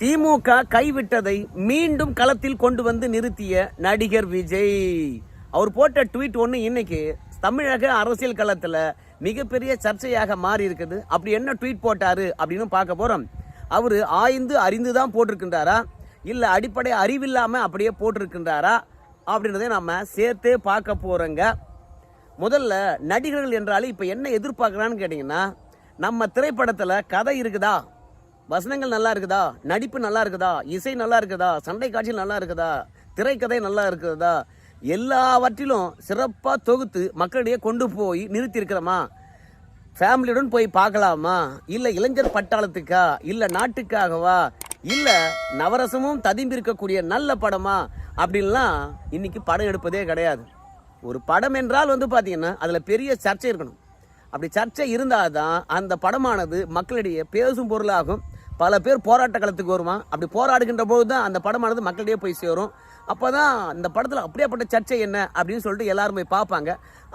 திமுக கைவிட்டதை மீண்டும் களத்தில் கொண்டு வந்து நிறுத்திய நடிகர் விஜய். அவர் போட்ட ட்வீட் ஒன்று இன்னைக்கு தமிழக அரசியல் களத்தில் மிகப்பெரிய சர்ச்சையாக மாறி இருக்குது. அப்படி என்ன ட்வீட் போட்டாரு அப்படின்னு பார்க்க போறோம். அவர் ஆய்ந்து அறிந்து தான் போட்டிருக்கின்றாரா? இல்லை அடிப்படை அறிவில்லாமல் அப்படியே போட்டிருக்கின்றாரா? அப்படின்றதை நம்ம சேர்த்தே பார்க்க போறோங்க. முதல்ல நடிகர்கள் என்றாலே இப்போ என்ன எதிர்பார்க்குறான்னு கேட்டிங்கன்னா நம்ம திரைப்படத்தில் கதை இருக்குதா? வசனங்கள் நல்லா இருக்குதா? நடிப்பு நல்லா இருக்குதா? இசை நல்லா இருக்குதா? சண்டை காட்சி நல்லா இருக்குதா? திரைக்கதை நல்லா இருக்குதா? எல்லாவற்றிலும் சிறப்பாக தொகுத்து மக்களிடையே கொண்டு போய் நிறுத்தியிருக்கிறோமா? ஃபேமிலியுடன் போய் பார்க்கலாமா? இல்லை இளைஞர் பட்டாளத்துக்கா? இல்லை நாட்டுக்காகவா? இல்லை நவரசமும் ததும்பி இருக்கக்கூடிய நல்ல படமா? அப்படின்லாம் இன்னைக்கு படம் எடுப்பதே கிடையாது. ஒரு படம் என்றால் வந்து பார்த்தீங்கன்னா அதில் பெரிய சர்ச்சை இருக்கணும். அப்படி சர்ச்சை இருந்தால் தான் அந்த படமானது மக்களிடையே பேசும் பொருளாகும். பல பேர் போராட்ட களத்துக்கு வருவான். அப்படி போராடுகின்ற போது தான் அந்த படமானது மக்களிடையே போய் சேரும். அப்போ தான் இந்த படத்தில் அப்படியேப்பட்ட சர்ச்சை என்ன அப்படின்னு சொல்லிட்டு எல்லாரும் போய் பார்ப்பாங்க.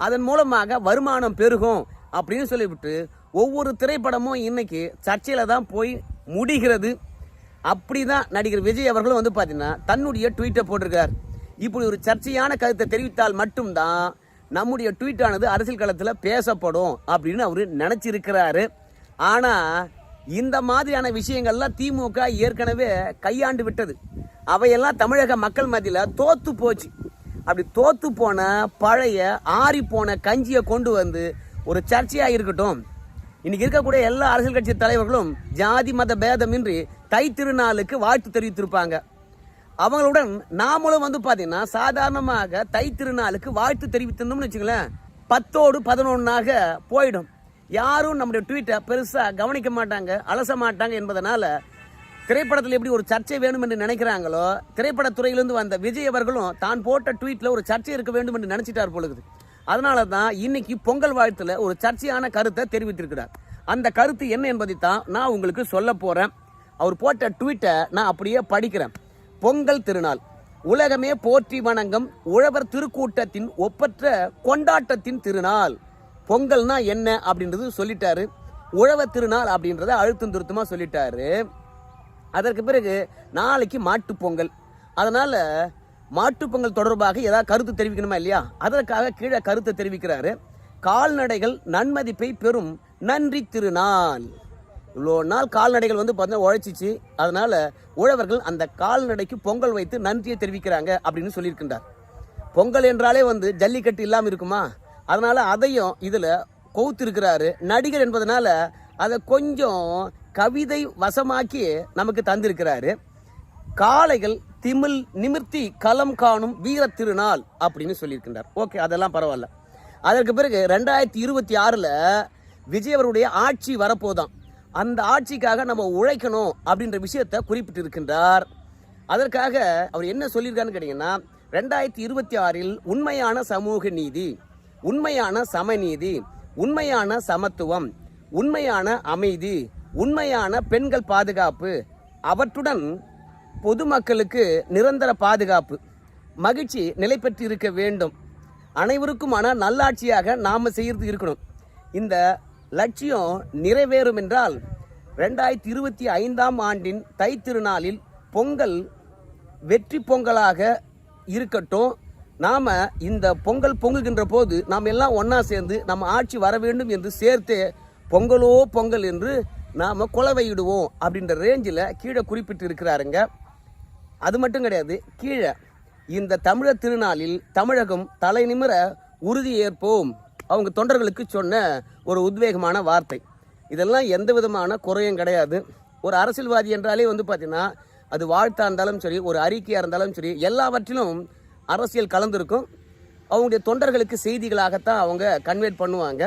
அதன் மூலமாக வருமானம் பெருகும் அப்படின்னு சொல்லிவிட்டு ஒவ்வொரு திரைப்படமும் இன்றைக்கி சர்ச்சையில் தான் போய் முடிகிறது. அப்படி தான் நடிகர் விஜய் அவர்களும் வந்து பார்த்தீங்கன்னா தன்னுடைய ட்வீட்டை போட்டிருக்கார் இப்படி ஒரு சர்ச்சையான கருத்தை தெரிவித்தால் மட்டும்தான் நம்முடைய ட்வீட்டானது அரசியல் களத்தில் பேசப்படும் அப்படின்னு அவர் நினச்சிருக்கிறாரு. ஆனால் இந்த மாதிரியான விஷயங்கள்லாம் திமுக ஏற்கனவே கையாண்டு விட்டது. அவையெல்லாம் தமிழக மக்கள் மத்தியில் தோத்து போச்சு. அப்படி தோத்து போன பழைய ஆறி போன கஞ்சியை கொண்டு வந்து ஒரு சர்ச்சையாக இருக்கட்டும். இன்னைக்கு இருக்கக்கூடிய எல்லா அரசியல் கட்சி தலைவர்களும் ஜாதி மத பேதமின்றி தை திருநாளுக்கு வாழ்த்து தெரிவித்திருப்பாங்க. அவங்களுடன் நாமளும் வந்து பார்த்தீங்கன்னா சாதாரணமாக தை திருநாளுக்கு வாழ்த்து தெரிவித்திருந்தோம்னு வச்சுங்களேன் பத்தோடு பதினொன்னாக போயிடும். யாரும் நம்முடைய ட்வீட்டை பெருசாக கவனிக்க மாட்டாங்க அலச மாட்டாங்க என்பதனால் திரைப்படத்தில் எப்படி ஒரு சர்ச்சை வேணும் என்று நினைக்கிறாங்களோ திரைப்படத்துறையிலிருந்து வந்த விஜய் அவர்களும் தான் போட்ட ட்வீட்டில் ஒரு சர்ச்சை இருக்க வேண்டும் என்று நினச்சிட்டார் பொழுது. அதனால தான் இன்னைக்கு பொங்கல் வாழ்த்தில் ஒரு சர்ச்சையான கருத்தை தெரிவித்திருக்கிறார். அந்த கருத்து என்ன என்பதை தான் நான் உங்களுக்கு சொல்ல போகிறேன் அவர் போட்ட ட்வீட்டை நான் அப்படியே படிக்கிறேன். பொங்கல் திருநாள். உலகமே போற்றி வணங்கும் உழவர் திருக்கூட்டத்தின் ஒப்பற்ற கொண்டாட்டத்தின் திருநாள். பொங்கல்னா என்ன அப்படின்றது சொல்லிட்டாரு. உழவர் திருநாள் அப்படின்றத அழுத்தம் திருத்தமாக சொல்லிட்டாரு. அதற்கு பிறகு நாளைக்கு மாட்டுப்பொங்கல் பொங்கல். மாட்டுப்பொங்கல் தொடர்பாக ஏதாவது கருத்து தெரிவிக்கணுமா இல்லையா? அதற்காக கீழே கருத்தை தெரிவிக்கிறாரு. கால்நடைகள் நன்மதிப்பை பெறும் நன்றி திருநாள். இவ்வளோ நாள் கால்நடைகள் வந்து பார்த்தீங்கன்னா உழைச்சிச்சு. அதனால் உழவர்கள் அந்த கால்நடைக்கு பொங்கல் வைத்து நன்றியை தெரிவிக்கிறாங்க அப்படின்னு சொல்லியிருக்கின்றார். பொங்கல் என்றாலே வந்து ஜல்லிக்கட்டு இல்லாமல் இருக்குமா? அதனால் அதையும் இதில் கொவுத்திருக்கிறாரு. நடிகர் என்பதனால் அதை கொஞ்சம் கவிதை வசமாக்கி நமக்கு தந்திருக்கிறாரு. காளைகள் திமில் நிமிர்த்தி களம் காணும் வீர திருநாள் அப்படின்னு சொல்லியிருக்கின்றார். ஓகே அதெல்லாம் பரவாயில்ல. அதற்கு பிறகு ரெண்டாயிரத்தி இருபத்தி ஆறில் விஜய் அவருடைய ஆட்சி வரப்போதான். அந்த ஆட்சிக்காக நம்ம உழைக்கணும் அப்படின்ற விஷயத்தை குறிப்பிட்டிருக்கின்றார். அதற்காக அவர் என்ன சொல்லியிருக்காருன்னு கேட்டிங்கன்னா ரெண்டாயிரத்தி இருபத்தி ஆறில் உண்மையான சமூக நீதி உண்மையான சமநீதி உண்மையான சமத்துவம் உண்மையான அமைதி உண்மையான பெண்கள் பாதுகாப்பு அவற்றுடன் பொதுமக்களுக்கு நிரந்தர பாதுகாப்பு மகிழ்ச்சி நிலை பெற்று இருக்க வேண்டும். அனைவருக்குமான நல்லாட்சியாக நாம் செய்கிறது இருக்கணும். இந்த லட்சியம் நிறைவேறும் என்றால் ரெண்டாயிரத்தி இருபத்தி ஐந்தாம் ஆண்டின் தை திருநாளில் பொங்கல் வெற்றி பொங்கலாக இருக்கட்டும். நாம் இந்த பொங்கல் பொங்குகின்ற போது நாம் எல்லாம் ஒன்றா சேர்ந்து நம்ம ஆட்சி வர வேண்டும் என்று சேர்த்தே பொங்கலோ பொங்கல் என்று நாம் குலவையிடுவோம் அப்படின்ற ரேஞ்சில் கீழே குறிப்பிட்டு இருக்கிறாருங்க அது மட்டும் கிடையாது கீழே இந்த தமிழர் திருநாளில் தமிழகம் தலை நிமிர உறுதியேற்போம். அவங்க தொண்டர்களுக்கு சொன்ன ஒரு உத்வேகமான வார்த்தை. இதெல்லாம் எந்த விதமான குறையும் கிடையாது. ஒரு அரசியல்வாதி என்றாலே வந்து பார்த்திங்கன்னா அது வாழ்த்தாக இருந்தாலும் சரி ஒரு அறிக்கையாக இருந்தாலும் சரி எல்லாவற்றிலும் அரசியல் கலந்துருக்கும். அவங்களுடைய தொண்டர்களுக்கு செய்திகளாகத்தான் அவங்க கன்வேட் பண்ணுவாங்க.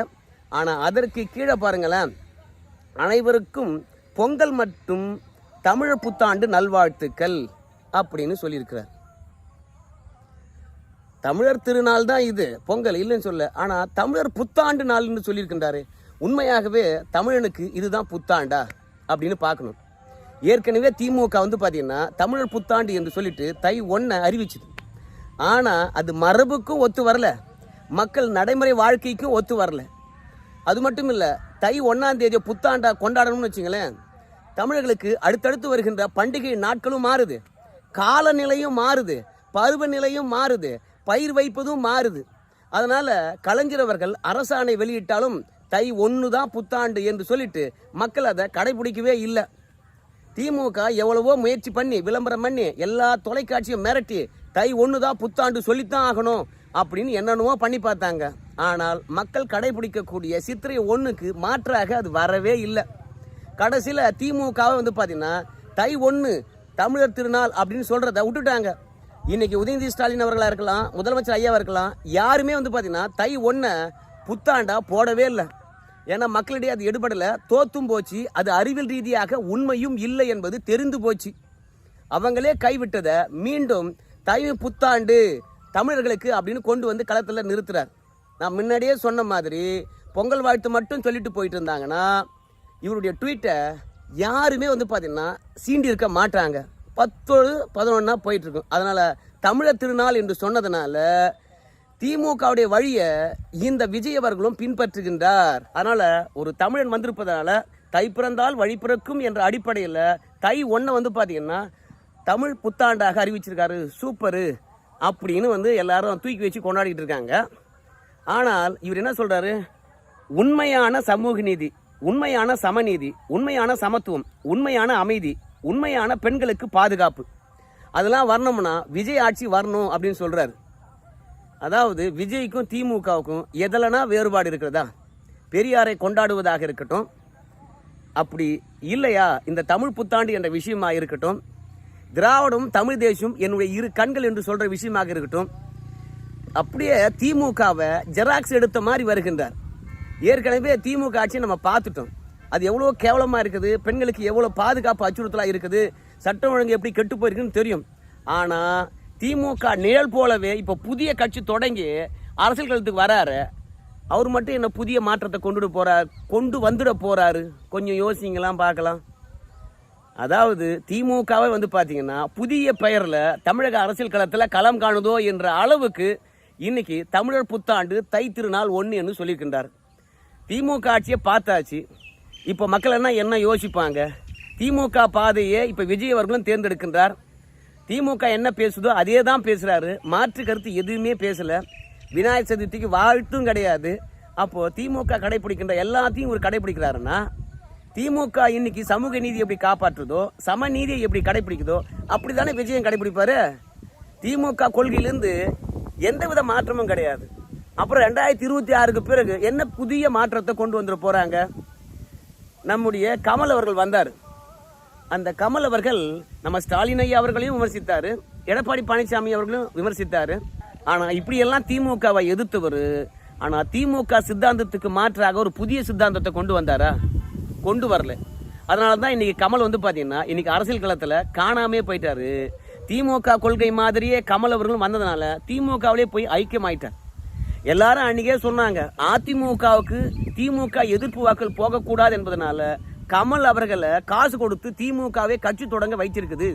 ஆனால் அதற்கு கீழே பாருங்களேன் அனைவருக்கும் பொங்கல் மற்றும் தமிழ் புத்தாண்டு நல்வாழ்த்துக்கள் அப்படின்னு சொல்லியிருக்கிறார். தமிழர் திருநாள் தான் இது. பொங்கல் இல்லைன்னு சொல்ல ஆனால் தமிழர் புத்தாண்டு நாள்னு சொல்லியிருக்கின்றாரு. உண்மையாகவே தமிழனுக்கு இதுதான் புத்தாண்டா அப்படின்னு பார்க்கணும். ஏற்கனவே திமுக வந்து பார்த்தீங்கன்னா தமிழர் புத்தாண்டு என்று சொல்லிட்டு தை ஒன்றை அறிவிச்சுது. ஆனால் அது மரபுக்கும் ஒத்து வரல. மக்கள் நடைமுறை வாழ்க்கைக்கும் ஒத்து வரல. அது மட்டும் இல்லை தை ஒன்றாம் தேதி புத்தாண்டா கொண்டாடணும்னு வச்சுங்களேன் தமிழர்களுக்கு அடுத்தடுத்து வருகின்ற பண்டிகை நாட்களும் மாறுது. காலநிலையும் மாறுது. பருவநிலையும் மாறுது. பயிர் வைப்பதும் மாறுது. அதனால் கலைஞர் அவர்கள் அரசாணை வெளியிட்டாலும் தை ஒன்று தான் புத்தாண்டு என்று சொல்லிட்டு மக்கள் அதை கடைபிடிக்கவே இல்லை. திமுக எவ்வளவோ முயற்சி பண்ணி விளம்பரம் பண்ணி எல்லா தொலைக்காட்சியும் மிரட்டி தை ஒன்று தான் புத்தாண்டு சொல்லித்தான் ஆகணும் அப்படின்னு என்னென்னவோ பண்ணி பார்த்தாங்க. ஆனால் மக்கள் கடைபிடிக்கக்கூடிய சித்திரை ஒன்றுக்கு மாற்றாக அது வரவே இல்லை. கடைசியில் திமுகவை வந்து பார்த்தீங்கன்னா தை ஒன்று தமிழர் திருநாள் அப்படின்னு சொல்கிறத விட்டுட்டாங்க. இன்னைக்கு உதயநிதி ஸ்டாலின் அவர்களாக இருக்கலாம் முதலமைச்சர் ஐயாவாக இருக்கலாம் யாருமே வந்து பார்த்தீங்கன்னா தை ஒன்றை புத்தாண்டா போடவே இல்லை. ஏன்னா மக்களிடையே அது எடுபடலை தோத்தும் போச்சு. அது அறிவியல் ரீதியாக உண்மையும் இல்லை என்பது தெரிந்து போச்சு. அவங்களே கைவிட்டதை மீண்டும் தை புத்தாண்டு தமிழர்களுக்கு அப்படின்னு கொண்டு வந்து களத்தில் நிறுத்துறார். நான் முன்னாடியே சொன்ன மாதிரி பொங்கல் வாழ்த்து மட்டும் சொல்லிட்டு போயிட்டு இருந்தாங்கன்னா இவருடைய ட்வீட்டை யாருமே வந்து பார்த்தீங்கன்னா சீண்டி இருக்க மாட்டாங்க. பத்தோடு பதினொன்னா போயிட்டு இருக்கும் அதனால தமிழர் திருநாள் என்று சொன்னதுனால திமுகவுடைய வழியை இந்த விஜய் அவர்களும் பின்பற்றுகின்றார். அதனால ஒரு தமிழன் வந்திருப்பதனால தை பிறந்தால் வழி பிறக்கும் என்ற அடிப்படையில் தை ஒன்றை வந்து பார்த்தீங்கன்னா தமிழ் புத்தாண்டாக அறிவிச்சிருக்காரு. சூப்பரு அப்படின்னு வந்து எல்லாரும் தூக்கி வச்சு கொண்டாடிட்டு இருக்காங்க. ஆனால் இவர் என்ன சொல்கிறாரு உண்மையான சமூக நீதி உண்மையான சமநீதி உண்மையான சமத்துவம் உண்மையான அமைதி உண்மையான பெண்களுக்கு பாதுகாப்பு. அதெல்லாம் வரணும்னா விஜய் ஆட்சி வரணும் அப்படின்னு சொல்கிறாரு அதாவது விஜய்க்கும் திமுகவுக்கும் எதலனா வேறுபாடு இருக்கிறதா? பெரியாரை கொண்டாடுவதாக இருக்கட்டும். அப்படி இல்லையா? இந்த தமிழ் புத்தாண்டு என்ற விஷயமாக இருக்கட்டும். திராவிடம் தமிழ் தேசம் என்னுடைய இரு கண்கள் என்று சொல்கிற விஷயமாக இருக்கட்டும். அப்படியே திமுகவை ஜெராக்ஸ் எடுத்த மாதிரி வருகின்றார். ஏற்கனவே திமுக ஆட்சியை நம்ம பார்த்துட்டோம். அது எவ்வளோ கேவலமாக இருக்குது பெண்களுக்கு எவ்வளோ பாதுகாப்பு அச்சுறுத்தலாக இருக்குது சட்டம் ஒழுங்கு எப்படி கெட்டு போயிருக்குன்னு தெரியும். ஆனால் திமுக நிழல் போலவே இப்போ புதிய கட்சி தொடங்கி அரசியல் களத்துக்கு வராரு. அவர் மட்டும் என்ன புதிய மாற்றத்தை கொண்டுட்டு போகிறார் கொண்டு வந்துட போகிறாரு கொஞ்சம் யோசிங்களாம் பார்க்கலாம். அதாவது திமுகவே வந்து பார்த்தீங்கன்னா புதிய பெயரில் தமிழக அரசியல் களத்தில் களம் காணுதோ என்ற அளவுக்கு இன்னைக்கு தமிழர் புத்தாண்டு தை திருநாள் ஒன்று என்று சொல்லியிருக்கின்றார். திமுக ஆட்சியை பார்த்தாச்சு. இப்போ மக்கள் என்ன என்ன யோசிப்பாங்க? திமுக பாதையை இப்போ விஜய் அவர்களும் தேர்ந்தெடுக்கின்றார். திமுக என்ன பேசுதோ அதே தான் பேசுகிறாரு மாற்று கருத்து எதுவுமே பேசல. விநாயகர் சதுர்த்திக்கு வாழ்த்தும் கிடையாது. அப்போது திமுக கடைபிடிக்கின்ற எல்லாத்தையும் ஒரு கடைபிடிக்கிறாருன்னா திமுக இன்னைக்கு சமூக நீதி எப்படி காப்பாற்றுதோ சமநீதியை எப்படி எப்படி கடைபிடிக்குதோ அப்படிதானே விஜயம் கடைபிடிப்பாரு? திமுக கொள்கையிலிருந்து எந்தவித மாற்றமும் கிடையாது. அப்புறம் ரெண்டாயிரத்தி இருபத்தி ஆறுக்கு பிறகு என்ன புதிய மாற்றத்தை கொண்டு வந்துட போகிறாங்க நம்முடைய கமல் அவர்கள் வந்தார். அந்த கமல் அவர்கள் நம்ம ஸ்டாலின் ஐயா அவர்களையும் விமர்சித்தார் எடப்பாடி பழனிசாமி அவர்களும் விமர்சித்தார். ஆனால் இப்படியெல்லாம் திமுகவை எதிர்த்தவர் ஆனால் திமுக சித்தாந்தத்துக்கு மாற்றாக ஒரு புதிய சித்தாந்தத்தை கொண்டு வந்தாரா? கொண்டு வரல. அதனால தான் இன்னைக்கு கமல் வந்து பார்த்தீங்கன்னா இன்னைக்கு அரசியல் களத்தில் காணாமே போயிட்டாரு. திமுக கொள்கை மாதிரியே கமல் அவர்களும் வந்ததுனால திமுகவிலே போய் ஐக்கியமாயிட்டார். எல்லாரும் அன்னைக்கே சொன்னாங்க அதிமுகவுக்கு திமுக எதிர்ப்பு வாக்கள் போகக்கூடாது என்பதனால கமல் அவர்களை காசு கொடுத்து திமுகவே கட்சி தொடங்க வைத்திருக்குது.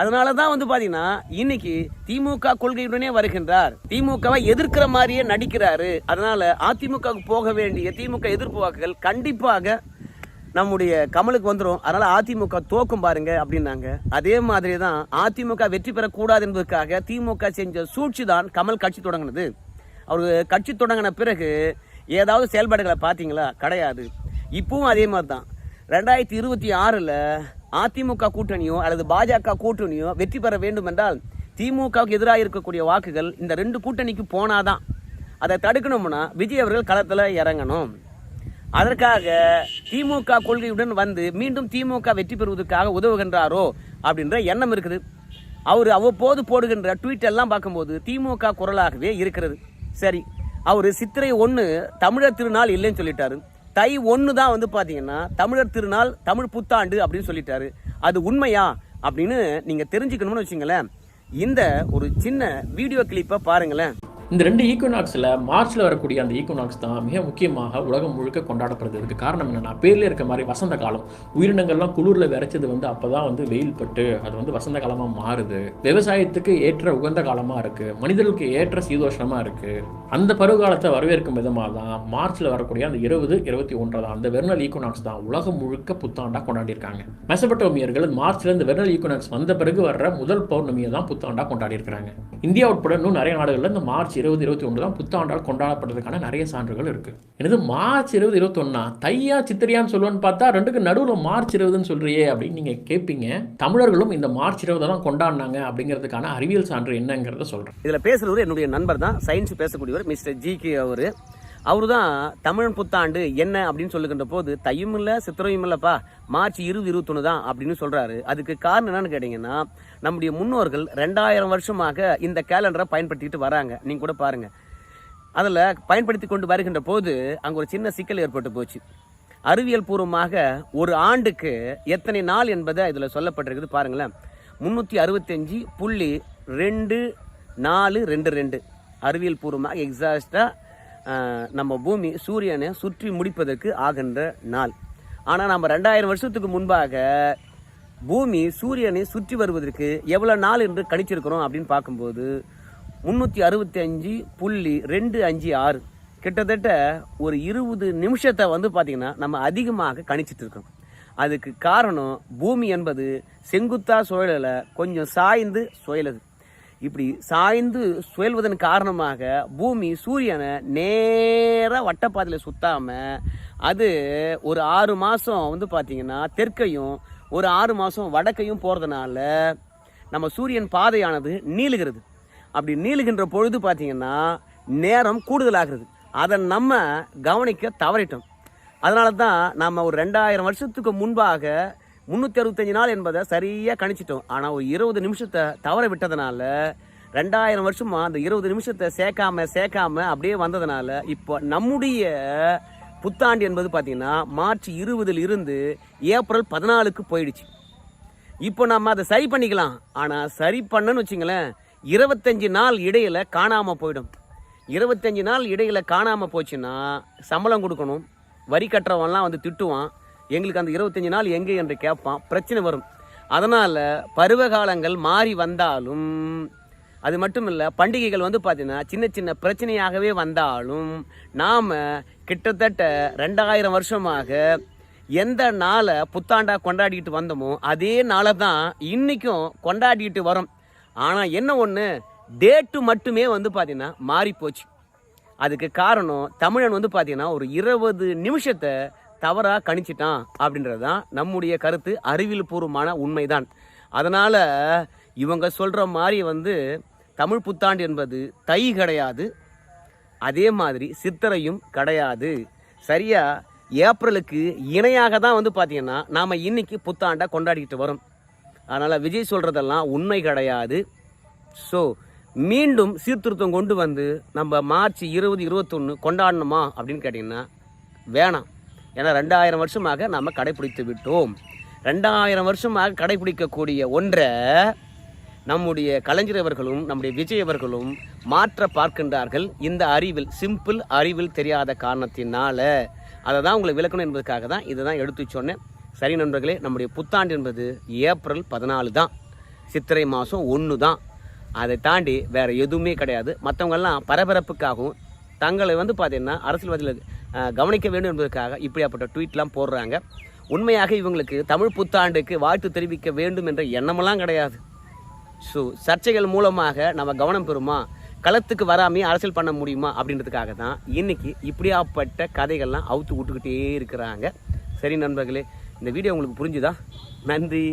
அதனால தான் வந்து பார்த்தீங்கன்னா இன்னைக்கு திமுக கொள்கையுடனே வருகின்றார். திமுகவை எதிர்க்கிற மாதிரியே நடிக்கிறாரு. அதனால அதிமுகவுக்கு போக வேண்டிய திமுக எதிர்ப்பு வாக்குகள் கண்டிப்பாக நம்முடைய கமலுக்கு வந்துடும் அதனால அதிமுக தோக்கும் பாருங்க அப்படின்னாங்க. அதே மாதிரி தான் அதிமுக வெற்றி பெறக்கூடாது என்பதற்காக திமுக செஞ்ச சூழ்ச்சி தான் கமல் கட்சி தொடங்கினது. அவர் கட்சி தொடங்கின பிறகு ஏதாவது செயல்பாடுகளை பார்த்தீங்களா? கிடையாது. இப்பவும் அதே மாதிரி தான் ரெண்டாயிரத்தி இருபத்தி ஆறில் அதிமுக கூட்டணியோ அல்லது பாஜக கூட்டணியோ வெற்றி பெற வேண்டும் என்றால் திமுகவுக்கு எதிராக இருக்கக்கூடிய வாக்குகள் இந்த ரெண்டு கூட்டணிக்கு போனாதான். அதை தடுக்கணும்னா விஜய் அவர்கள் களத்தில் இறங்கணும். அதற்காக திமுக கொள்கையுடன் வந்து மீண்டும் திமுக வெற்றி பெறுவதற்காக உதவுகின்றாரோ அப்படின்ற எண்ணம் இருக்குது. அவர் அவ்வப்போது போடுகின்ற ட்வீட் எல்லாம் பார்க்கும்போது திமுக குரலாகவே இருக்கிறது. சரி அவர் சித்திரை ஒன்று தமிழர் திருநாள் இல்லைன்னு சொல்லிட்டாரு. தை ஒன்று தான் வந்து பார்த்தீங்கன்னா தமிழர் திருநாள் தமிழ் புத்தாண்டு அப்படின்னு சொல்லிட்டாரு. அது உண்மையா அப்படின்னு நீங்கள் தெரிஞ்சுக்கணும்னு வச்சுங்களேன். இந்த ஒரு சின்ன வீடியோ கிளிப்பை பாருங்களேன். இந்த ரெண்டு ஈக்குனாக்ஸில் மார்ச்சில் வரக்கூடிய அந்த ஈக்குனாக்ஸ் தான் மிக முக்கியமாக உலகம் முழுக்க கொண்டாடப்படுறதுக்கு காரணம் என்னன்னா பேரில் இருக்க மாதிரி வசந்த காலம். உயிரினங்கள்லாம் குளிரில் விரைச்சது வந்து அப்போ தான் வந்து வெயில் பட்டு அது வந்து வசந்த காலமாக மாறுது. விவசாயத்துக்கு ஏற்ற உகந்த காலமாக இருக்குது மனிதர்களுக்கு ஏற்ற சீதோஷணமாக இருக்குது அந்த பருவகாலத்தை வரவேற்கும் விதமாக தான் மார்ச்சில் வரக்கூடிய அந்த இருபது இருபத்தி ஒன்றாம் அந்த வெர்னல் ஈக்குனாக்ஸ் தான் உலகம் முழுக்க புத்தாண்டாக கொண்டாடியிருக்காங்க. மெசபட்டோமியர்கள் மார்ச்ல இந்த வெர்னல் ஈக்குனாக்ஸ் வந்த பிறகு வர்ற முதல் பௌர்ணமியை தான் புத்தாண்டாக கொண்டாடியிருக்கிறாங்க. இந்தியா உட்பட இன்னும் நிறைய நாடுகளில் இந்த மார்ச் இருபது இருபத்தி ஒன்று தான் புத்தாண்டால் கொண்டாடப்படுறதுக்கான நிறைய சான்றுகள் இருக்கு. எனது மார்ச் இருபது இருபத்தொன்னா தையா சித்திரையான்னு சொல்லுவேன்னு பார்த்தா ரெண்டுக்கு நடுவில் மார்ச் இருபதுன்னு சொல்றியே அப்படின்னு நீங்க கேட்பீங்க தமிழர்களும் இந்த மார்ச் இருபதை தான் கொண்டாடினாங்க அப்படிங்கிறதுக்கான அறிவியல் சான்று என்னங்கிறத சொல்றேன். இதில் பேசுகிறவர் என்னுடைய நண்பர் தான் சயின்ஸ் பேசக்கூடியவர் மிஸ்டர் ஜி கே அவர். அவரு தான் தமிழன் புத்தாண்டு என்ன அப்படின்னு சொல்லுகின்ற போது தையும் இல்லை சித்திரையும் இல்லைப்பா மார்ச் இருபது இருபத்தொன்று தான் அப்படின்னு சொல்கிறாரு அதுக்கு காரணம் என்னன்னு கேட்டிங்கன்னா நம்முடைய முன்னோர்கள் ரெண்டாயிரம் வருஷமாக இந்த கேலண்டரை பயன்படுத்திக்கிட்டு வராங்க. நீங்கள் கூட பாருங்கள் அதில் பயன்படுத்தி கொண்டு வருகின்ற போது அங்கே ஒரு சின்ன சிக்கல் ஏற்பட்டு போச்சு. அறிவியல் பூர்வமாக ஒரு ஆண்டுக்கு எத்தனை நாள் என்பதை இதில் சொல்லப்பட்டிருக்குது பாருங்களேன். முந்நூற்றி அறுபத்தஞ்சி புள்ளி ரெண்டு நாலு ரெண்டு ரெண்டு. அறிவியல் பூர்வமாக எக்ஸாக்டாக நம்ம பூமி சூரியனை சுற்றி முடிப்பதற்கு ஆகின்ற நாள். ஆனால் நம்ம ரெண்டாயிரம் வருஷத்துக்கு முன்பாக பூமி சூரியனை சுற்றி வருவதற்கு எவ்வளோ நாள் என்று கணிச்சிருக்கிறோம் அப்படின்னு பார்க்கும்போது முந்நூற்றி அறுபத்தி அஞ்சு புள்ளி ரெண்டு அஞ்சு ஆறு. கிட்டத்தட்ட ஒரு இருபது நிமிஷத்தை வந்து பார்த்திங்கன்னா நம்ம அதிகமாக கணிச்சிட்டு இருக்கோம். அதுக்கு காரணம் பூமி என்பது செங்குத்தா சுழலில் கொஞ்சம் சாய்ந்து சுழலுது. இப்படி சாய்ந்து சுழல்வதன் காரணமாக பூமி சூரியனை நேராக வட்டப்பாதையில் சுத்தாமல் அது ஒரு ஆறு மாதம் வந்து பார்த்திங்கன்னா தெற்கையும் ஒரு ஆறு மாதம் வடக்கையும் போகிறதுனால நம்ம சூரியன் பாதையானது நீளுகிறது. அப்படி நீளுகின்ற பொழுது பார்த்திங்கன்னா நேரம் கூடுதலாகிறது. அதை நம்ம கவனிக்க தவறிட்டோம். அதனால தான் நம்ம ஒரு ரெண்டாயிரம் வருஷத்துக்கு முன்பாக முந்நூற்றி அறுபத்தஞ்சு நாள் என்பதை சரியாக கணிச்சிட்டோம். ஆனால் ஒரு இருபது நிமிஷத்தை தவற விட்டதுனால ரெண்டாயிரம் வருஷமாக அந்த இருபது நிமிஷத்தை சேர்க்காம சேர்க்காம அப்படியே வந்ததுனால இப்போ நம்முடைய புத்தாண்டு என்பது பார்த்திங்கன்னா மார்ச் இருபதில் இருந்து ஏப்ரல் பதினாலுக்கு போயிடுச்சு. இப்போ நம்ம அதை சரி பண்ணிக்கலாம். ஆனால் சரி பண்ணன்னு வச்சுங்களேன் இருபத்தஞ்சி நாள் இடையில் காணாமல் போயிடும். இருபத்தஞ்சி நாள் இடையில் காணாமல் போச்சுன்னா சம்பளம் கொடுக்கணும். வரி கட்டுறவன்லாம் வந்து திட்டுவான். எங்களுக்கு அந்த இருபத்தஞ்சி நாள் எங்கே என்று கேட்பான். பிரச்சனை வரும். அதனால் பருவகாலங்கள் மாறி வந்தாலும் அது மட்டும் இல்லை பண்டிகைகள் வந்து பார்த்தீங்கன்னா சின்ன சின்ன பிரச்சனையாகவே வந்தாலும் நாம் கிட்டத்தட்ட ரெண்டாயிரம் வருஷமாக எந்த நாளை புத்தாண்டாக கொண்டாடிட்டு வந்தோமோ அதே நாளை தான் இன்றைக்கும் கொண்டாடிட்டு வரோம். ஆனால் என்ன ஒன்று டேட்டு மட்டுமே வந்து பார்த்திங்கன்னா மாறிப்போச்சு. அதுக்கு காரணம் தமிழன் வந்து பார்த்தீங்கன்னா ஒரு இருபது நிமிஷத்தை தவறாக கணிச்சிட்டான் அப்படின்றது தான் நம்முடைய கருத்து அறிவியல் பூர்வமான உண்மைதான். அதனால் இவங்க சொல்கிற மாதிரி வந்து தமிழ் புத்தாண்டு என்பது தை கிடையாது. அதே மாதிரி சித்தரையும் கிடையாது. சரியா? ஏப்ரலுக்கு இணையாக தான் வந்து பார்த்திங்கன்னா நாம் இன்னைக்கு புத்தாண்டை கொண்டாடிக்கிட்டு வரோம். அதனால் விஜய் சொல்கிறதெல்லாம் உண்மை கிடையாது. ஸோ மீண்டும் சீர்திருத்தம் கொண்டு வந்து நம்ம மார்ச் இருபது இருபத்தொன்று கொண்டாடணுமா அப்படின்னு கேட்டிங்கன்னா வேணாம். ஏன்னா ரெண்டாயிரம் வருஷமாக நாம் கடைப்பிடித்து விட்டோம். ரெண்டாயிரம் வருஷமாக கடைப்பிடிக்கக்கூடிய ஒன்றை நம்முடைய கலைஞர் அவர்களும் நம்முடைய விஜய் அவர்களும் மாற்ற பார்க்கின்றார்கள். இந்த அறிவில் சிம்பிள் அறிவில் தெரியாத காரணத்தினால. அதை தான் உங்களை விளக்கணும் என்பதற்காக தான் இதை தான் எடுத்து சொன்னேன். சரி நண்பர்களே நம்முடைய புத்தாண்டு என்பது ஏப்ரல் பதினாலு தான். சித்திரை மாதம் ஒன்று தான். அதை தாண்டி வேறு எதுவுமே கிடையாது. மற்றவங்கெல்லாம் பரபரப்புக்காகவும் தங்களை வந்து பார்த்திங்கன்னா அரசியல்வாதிகள் கவனிக்க வேண்டும் என்பதற்காக இப்படியாப்பட்ட ட்வீட்லாம் போடுறாங்க. உண்மையாக இவங்களுக்கு தமிழ் புத்தாண்டுக்கு வாழ்த்து தெரிவிக்க வேண்டும் என்ற எண்ணமெல்லாம் கிடையாது. ஸோ சர்ச்சைகள் மூலமாக நம்ம கவனம் பெறுமா? களத்துக்கு வராமே அரசியல் பண்ண முடியுமா? அப்படின்றதுக்காக தான் இன்னைக்கு இப்படியாப்பட்ட கதைகள்லாம் அவுத்து விட்டுக்கிட்டே இருக்கிறாங்க. சரி நண்பர்களே இந்த வீடியோ உங்களுக்கு புரிஞ்சுதா? நன்றி.